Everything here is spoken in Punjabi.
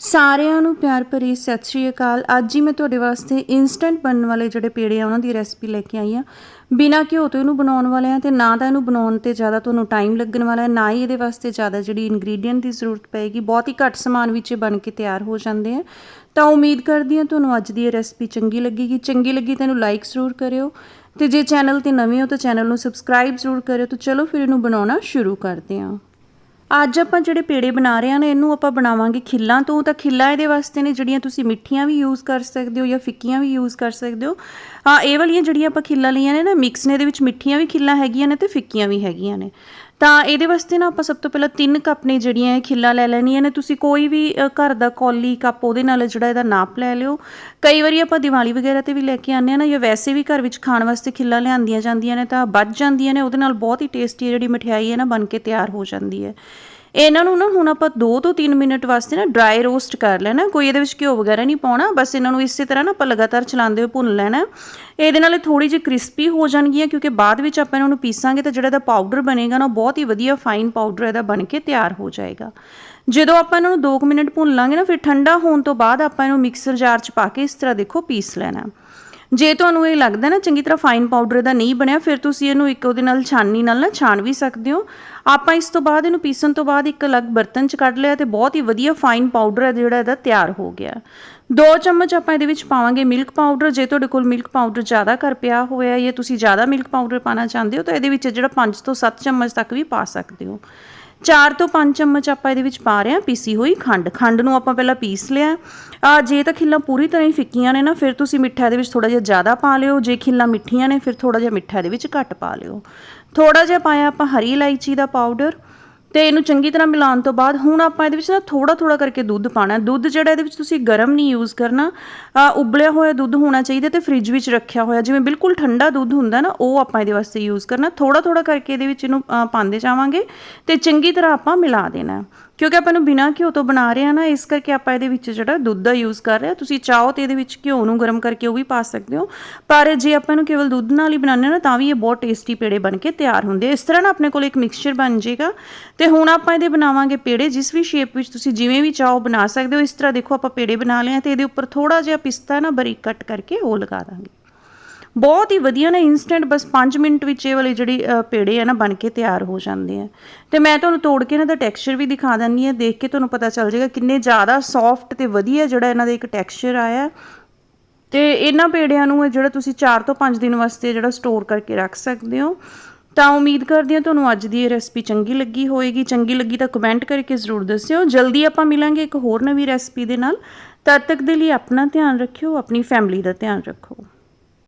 ਸਾਰਿਆਂ ਨੂੰ ਪਿਆਰ ਭਰੀ ਸਤਿ ਸ਼੍ਰੀ ਅਕਾਲ। ਅੱਜ ਹੀ ਮੈਂ ਤੁਹਾਡੇ ਵਾਸਤੇ ਇਨਸਟੈਂਟ ਬਣਨ ਵਾਲੇ ਜਿਹੜੇ ਪੇੜੇ ਆ, ਉਹਨਾਂ ਦੀ ਰੈਸਪੀ ਲੈ ਕੇ ਆਈ ਆ ਬਿਨਾ ਘਿਓ ਤੋਂ ਇਹਨੂੰ ਬਣਾਉਣ ਵਾਲੇ ਆ ਤੇ ਨਾ ਤਾਂ ਇਹਨੂੰ ਬਣਾਉਣ ਤੇ ਜ਼ਿਆਦਾ ਤੁਹਾਨੂੰ ਟਾਈਮ ਲੱਗਣ ਵਾਲਾ ਹੈ, ਨਾ ਹੀ ਇਹਦੇ ਵਾਸਤੇ ਜ਼ਿਆਦਾ ਜਿਹੜੀ ਇਨਗਰੀਡੀਅੰਟ ਦੀ ਜ਼ਰੂਰਤ ਪਏਗੀ। ਬਹੁਤ ਹੀ ਘੱਟ ਸਮਾਨ ਵਿੱਚ ਇਹ ਬਣ ਕੇ ਤਿਆਰ ਹੋ ਜਾਂਦੇ ਆ। ਤਾਂ ਉਮੀਦ ਕਰਦੀ ਹਾਂ ਤੁਹਾਨੂੰ ਅੱਜ ਦੀ ਇਹ ਰੈਸਪੀ ਚੰਗੀ ਲੱਗੇਗੀ। ਚੰਗੀ ਲੱਗੀ ਤਾਂ ਇਹਨੂੰ ਲਾਈਕ ਜ਼ਰੂਰ ਕਰਿਓ ਤੇ ਜੇ ਚੈਨਲ ਤੇ ਨਵੇਂ ਹੋ ਤਾਂ ਚੈਨਲ ਨੂੰ ਸਬਸਕ੍ਰਾਈਬ ਜ਼ਰੂਰ ਕਰਿਓ। ਤਾਂ ਚਲੋ ਫਿਰ ਇਹਨੂੰ ਬਣਾਉਣਾ ਸ਼ੁਰੂ ਕਰਦੇ ਹਾਂ। ਅੱਜ ਆਪਾਂ ਜਿਹੜੇ ਪੇੜੇ ਬਣਾ ਰਹੇ ਹਾਂ ਨਾ, ਇਹਨੂੰ ਆਪਾਂ ਬਣਾਵਾਂਗੇ ਖਿੱਲਾਂ ਤੋਂ, ਤਾਂ ਖਿੱਲਾਂ ਇਹਦੇ ਵਾਸਤੇ ਨੇ ਜਿਹੜੀਆਂ ਤੁਸੀਂ ਮਿੱਠੀਆਂ ਵੀ ਯੂਜ਼ ਕਰ ਸਕਦੇ ਹੋ ਜਾਂ ਫਿੱਕੀਆਂ ਵੀ ਯੂਜ਼ ਕਰ ਸਕਦੇ ਹੋ। ਹਾਂ, ਇਹ ਵਾਲੀਆਂ ਜਿਹੜੀਆਂ ਆਪਾਂ ਖਿੱਲਾਂ ਲਈਆਂ ਨੇ ਨਾ ਮਿਕਸ ਨੇ, ਇਹਦੇ ਵਿੱਚ ਮਿੱਠੀਆਂ ਵੀ ਖਿੱਲਾਂ ਹੈਗੀਆਂ ਨੇ ਤੇ ਫਿੱਕੀਆਂ ਵੀ ਹੈਗੀਆਂ ਨੇ। ਤਾਂ ਇਹਦੇ ਵਾਸਤੇ ਨਾ ਆਪਾਂ ਸਭ ਤੋਂ ਪਹਿਲਾਂ ਤਿੰਨ ਕੱਪ ਨੇ ਜਿਹੜੀਆਂ ਇਹ ਖਿੱਲਾਂ ਲੈ ਲੈਣੀਆਂ ਨੇ। ਤੁਸੀਂ ਕੋਈ ਵੀ ਘਰ ਦਾ ਕੌਲੀ ਕੱਪ ਉਹਦੇ ਨਾਲ ਜਿਹੜਾ ਇਹਦਾ ਨਾਪ ਲੈ ਲਿਓ। ਕਈ ਵਾਰੀ ਆਪਾਂ ਦੀਵਾਲੀ ਵਗੈਰਾ ਤੇ ਵੀ ਲੈ ਕੇ ਆਉਂਦੇ ਆ ਨਾ, ਜਾਂ ਵੈਸੇ ਵੀ ਘਰ ਵਿੱਚ ਖਾਣ ਵਾਸਤੇ ਖਿੱਲਾਂ ਲਿਆਂਦੀਆਂ ਜਾਂਦੀਆਂ ਨੇ ਤਾਂ ਬਚ ਜਾਂਦੀਆਂ ਨੇ, ਉਹਦੇ ਨਾਲ ਬਹੁਤ ਹੀ ਟੇਸਟੀ ਜਿਹੜੀ ਮਠਿਆਈ ਹੈ ਨਾ, ਬਣ ਕੇ ਤਿਆਰ ਹੋ ਜਾਂਦੀ ਹੈ। ਇਹਨਾਂ ਨੂੰ ਨਾ ਹੁਣ ਆਪਾਂ 2 ਤੋਂ 3 ਮਿੰਟ ਵਾਸਤੇ ਨਾ ਡਰਾਈ ਰੋਸਟ ਕਰ ਲੈਣਾ, ਕੋਈ ਇਹਦੇ ਵਿੱਚ ਘਿਓ ਵਗੈਰਾ ਨਹੀਂ ਪਾਉਣਾ, ਬਸ ਇਹਨਾਂ ਨੂੰ ਇਸੇ ਤਰ੍ਹਾਂ ਨਾ ਆਪਾਂ ਲਗਾਤਾਰ ਚਲਾਉਂਦੇ ਹੋਏ ਭੁੰਨ ਲੈਣਾ। ਇਹਦੇ ਨਾਲ ਇਹ ਥੋੜੀ ਜਿਹੀ ਕ੍ਰਿਸਪੀ ਹੋ ਜਾਣਗੀਆਂ, ਕਿਉਂਕਿ ਬਾਅਦ ਵਿੱਚ ਆਪਾਂ ਇਹਨਾਂ ਨੂੰ ਪੀਸਾਂਗੇ ਤਾਂ ਜਿਹੜਾ ਇਹਦਾ ਪਾਊਡਰ ਬਣੇਗਾ ਨਾ ਬਹੁਤ ਹੀ ਵਧੀਆ ਫਾਈਨ ਪਾਊਡਰ ਇਹਦਾ ਬਣ ਕੇ ਤਿਆਰ ਹੋ ਜਾਏਗਾ। ਜਦੋਂ ਆਪਾਂ ਇਹਨਾਂ ਨੂੰ 2 ਮਿੰਟ ਭੁੰਨ ਲਾਂਗੇ ਨਾ, ਫਿਰ ਠੰਡਾ ਹੋਣ ਤੋਂ ਬਾਅਦ ਆਪਾਂ ਇਹਨੂੰ ਮਿਕਸਰ ਜਾਰ 'ਚ ਪਾ ਕੇ ਇਸ ਤਰ੍ਹਾਂ ਦੇਖੋ ਪੀਸ ਲੈਣਾ। ਜੇ ਤੁਹਾਨੂੰ ਇਹ ਲੱਗਦਾ ਨਾ ਚੰਗੀ ਤਰ੍ਹਾਂ ਫਾਈਨ ਪਾਊਡਰ ਦਾ ਨਹੀਂ ਬਣਿਆ, ਫਿਰ ਤੁਸੀਂ ਇਹਨੂੰ ਇੱਕ ਉਹਦੇ ਨਾਲ ਛਾਨਣੀ ਨਾਲ ਨਾ ਛਾਣ ਵੀ ਸਕਦੇ ਹੋ। ਆਪਾਂ ਇਸ ਤੋਂ ਬਾਅਦ ਇਹਨੂੰ ਪੀਸਣ ਤੋਂ ਬਾਅਦ ਇੱਕ ਅਲੱਗ ਬਰਤਨ 'ਚ ਕੱਢ ਲਿਆ ਤੇ ਬਹੁਤ ਹੀ ਵਧੀਆ ਫਾਈਨ ਪਾਊਡਰ ਹੈ ਜਿਹੜਾ ਇਹਦਾ ਤਿਆਰ ਹੋ ਗਿਆ। ਦੋ ਚਮਚ ਆਪਾਂ ਇਹਦੇ ਵਿੱਚ ਪਾਵਾਂਗੇ ਮਿਲਕ ਪਾਊਡਰ ਜੇ ਤੁਹਾਡੇ ਕੋਲ ਮਿਲਕ ਪਾਊਡਰ ਜ਼ਿਆਦਾ ਕਰ ਪਿਆ ਹੋਇਆ ਜਾਂ ਤੁਸੀਂ ਜ਼ਿਆਦਾ ਮਿਲਕ ਪਾਊਡਰ ਪਾਣਾ ਚਾਹੁੰਦੇ ਹੋ ਤਾਂ ਇਹਦੇ ਵਿੱਚ ਜਿਹੜਾ 5 ਤੋਂ 7 ਚਮਚ ਤੱਕ ਵੀ ਪਾ ਸਕਦੇ ਹੋ। 4 ਤੋਂ 5 ਚਮਚ ਆਪਾਂ ਇਹਦੇ ਵਿੱਚ ਪਾ ਰਹੇ ਹਾਂ, ਪੀਸੀ ਹੋਈ ਖੰਡ। ਖੰਡ ਨੂੰ ਆਪਾਂ ਪਹਿਲਾਂ ਪੀਸ ਲਿਆ। ਆ ਜੇ ਤਾਂ ਖਿੱਲਾਂ ਪੂਰੀ ਤਰ੍ਹਾਂ ਹੀ ਫਿੱਕੀਆਂ ਨੇ ਨਾ, ਫਿਰ ਤੁਸੀਂ ਮਿੱਠਾ ਦੇ ਵਿੱਚ ਥੋੜਾ ਜਿਹਾ ਜ਼ਿਆਦਾ ਪਾ ਲਿਓ। ਜੇ ਖਿੱਲਾਂ ਮਿੱਠੀਆਂ ਨੇ, ਫਿਰ ਥੋੜਾ ਜਿਹਾ ਮਿੱਠਾ ਦੇ ਵਿੱਚ ਘੱਟ ਪਾ ਲਿਓ। ਥੋੜਾ ਜਿਹਾ ਪਾਇਆ ਆਪਾਂ ਹਰੀ ਇਲਾਇਚੀ ਦਾ ਪਾਊਡਰ। ਤੇ ਇਹਨੂੰ ਚੰਗੀ ਤਰ੍ਹਾਂ ਮਿਲਾਉਣ ਤੋਂ ਬਾਅਦ ਹੁਣ ਆਪਾਂ ਇਹਦੇ ਵਿੱਚ ਨਾ ਥੋੜਾ ਥੋੜਾ ਕਰਕੇ ਦੁੱਧ ਪਾਣਾ ਦੁੱਧ ਜਿਹੜਾ ਇਹਦੇ ਵਿੱਚ ਤੁਸੀਂ ਗਰਮ ਨਹੀਂ ਯੂਜ਼ ਕਰਨਾ ਉਬਲਿਆ ਹੋਇਆ ਦੁੱਧ ਹੋਣਾ ਚਾਹੀਦਾ ਤੇ ਫ੍ਰਿਜ ਵਿੱਚ ਰੱਖਿਆ ਹੋਇਆ। ਜਿਵੇਂ ਬਿਲਕੁਲ ਠੰਡਾ ਦੁੱਧ ਹੁੰਦਾ ਨਾ, ਉਹ ਆਪਾਂ ਇਹਦੇ ਵਾਸਤੇ ਯੂਜ਼ ਕਰਨਾ। ਥੋੜਾ ਥੋੜਾ ਕਰਕੇ ਇਹਦੇ ਵਿੱਚ ਇਹਨੂੰ ਪਾਉਂਦੇ ਜਾਵਾਂਗੇ ਤੇ ਚੰਗੀ ਤਰ੍ਹਾਂ ਆਪਾਂ ਮਿਲਾ ਦੇਣਾ ਕਿਉਂਕਿ ਆਪਾਂ ਨੂੰ ਬਿਨਾਂ ਘਿਓ ਤੋਂ ਬਣਾ ਰਹੇ ਆ ਨਾ, ਇਸ ਕਰਕੇ ਆਪਾਂ ਇਹਦੇ ਵਿੱਚ ਜਿਹੜਾ ਦੁੱਧ ਦਾ ਯੂਜ਼ ਕਰ ਰਹੇ ਆ। ਤੁਸੀਂ ਚਾਹੋ ਤੇ ਇਹਦੇ ਵਿੱਚ ਘਿਓ ਨੂੰ ਗਰਮ ਕਰਕੇ ਉਹ ਵੀ ਪਾ ਸਕਦੇ ਹੋ। ਪਰ ਜੇ ਆਪਾਂ ਇਹਨੂੰ ਕੇਵਲ ਦੁੱਧ ਨਾਲ ਹੀ ਬਣਾਉਂਦੇ ਨਾ, ਤਾਂ ਵੀ ਇਹ ਬਹੁਤ ਟੇਸਟੀ ਪੇੜੇ ਬਣ ਕੇ ਤਿਆਰ ਹੁੰਦੇ ਇਸ ਤਰ੍ਹਾਂ ਨਾ ਆਪਣੇ ਕੋਲ ਇੱਕ ਮਿਕਸਚਰ ਬਣ ਜਾਏਗਾ। ਤੇ ਹੁਣ ਆਪਾਂ ਇਹਦੇ ਬਣਾਵਾਂਗੇ ਪੇੜੇ, ਜਿਸ ਵੀ ਸ਼ੇਪ ਵਿੱਚ ਤੁਸੀਂ ਜਿਵੇਂ ਵੀ ਚਾਹੋ ਬਣਾ ਸਕਦੇ ਹੋ। ਇਸ ਤਰ੍ਹਾਂ ਦੇਖੋ ਆਪਾਂ ਪੇੜੇ ਬਣਾ ਲਏ ਆ ਤੇ ਇਹਦੇ ਉੱਪਰ ਥੋੜਾ ਜਿਹਾ ਪਿਸਤਾ ਨਾ ਬਰੀਕ ਕੱਟ ਕਰਕੇ ਉਹ ਲਗਾ ਦਾਂਗੇ। ਬਹੁਤ ਹੀ ਵਧੀਆ ਨਾ ਇਨਸਟੈਂਟ ਬਸ 5 ਮਿੰਟ ਵਿੱਚ ਇਹ ਵਾਲੀ ਜਿਹੜੀ ਪੇੜੇ ਆ ਨਾ ਬਣ ਕੇ ਤਿਆਰ ਹੋ ਜਾਂਦੇ ਆ। ਤੇ ਮੈਂ ਤੁਹਾਨੂੰ ਤੋੜ ਕੇ ਇਹਨਾਂ ਦਾ ਟੈਕਸਚਰ ਵੀ ਦਿਖਾ ਦਿੰਨੀ ਆ ਦੇਖ ਕੇ ਤੁਹਾਨੂੰ ਪਤਾ ਚੱਲ ਜਾਏਗਾ ਕਿੰਨੇ ਜ਼ਿਆਦਾ ਸੌਫਟ ਤੇ ਵਧੀਆ ਜਿਹੜਾ ਇਹਨਾਂ ਦਾ ਇੱਕ ਟੈਕਸਚਰ ਆਇਆ। ਤੇ ਇਹਨਾਂ ਪੇੜਿਆਂ ਨੂੰ ਜਿਹੜਾ ਤੁਸੀਂ 4 ਤੋਂ 5 ਦਿਨ ਵਾਸਤੇ ਜਿਹੜਾ ਸਟੋਰ ਕਰਕੇ ਰੱਖ ਸਕਦੇ ਹੋ। ਤਾਂ ਉਮੀਦ ਕਰਦੀ ਹਾਂ ਤੁਹਾਨੂੰ ਅੱਜ ਦੀ ਇਹ ਰੈਸਪੀ ਚੰਗੀ ਲੱਗੀ ਹੋਵੇਗੀ ਚੰਗੀ ਲੱਗੀ ਤਾਂ ਕਮੈਂਟ ਕਰਕੇ ਜ਼ਰੂਰ ਦੱਸਿਓ। ਜਲਦੀ ਆਪਾਂ ਮਿਲਾਂਗੇ ਇੱਕ ਹੋਰ ਨਵੀਂ ਰੈਸਪੀ ਦੇ ਨਾਲ। ਤਦ ਤੱਕ ਦੇ ਲਈ ਆਪਣਾ ਧਿਆਨ ਰੱਖਿਓ, ਆਪਣੀ ਫੈਮਿਲੀ ਦਾ ਧਿਆਨ ਰੱਖੋ।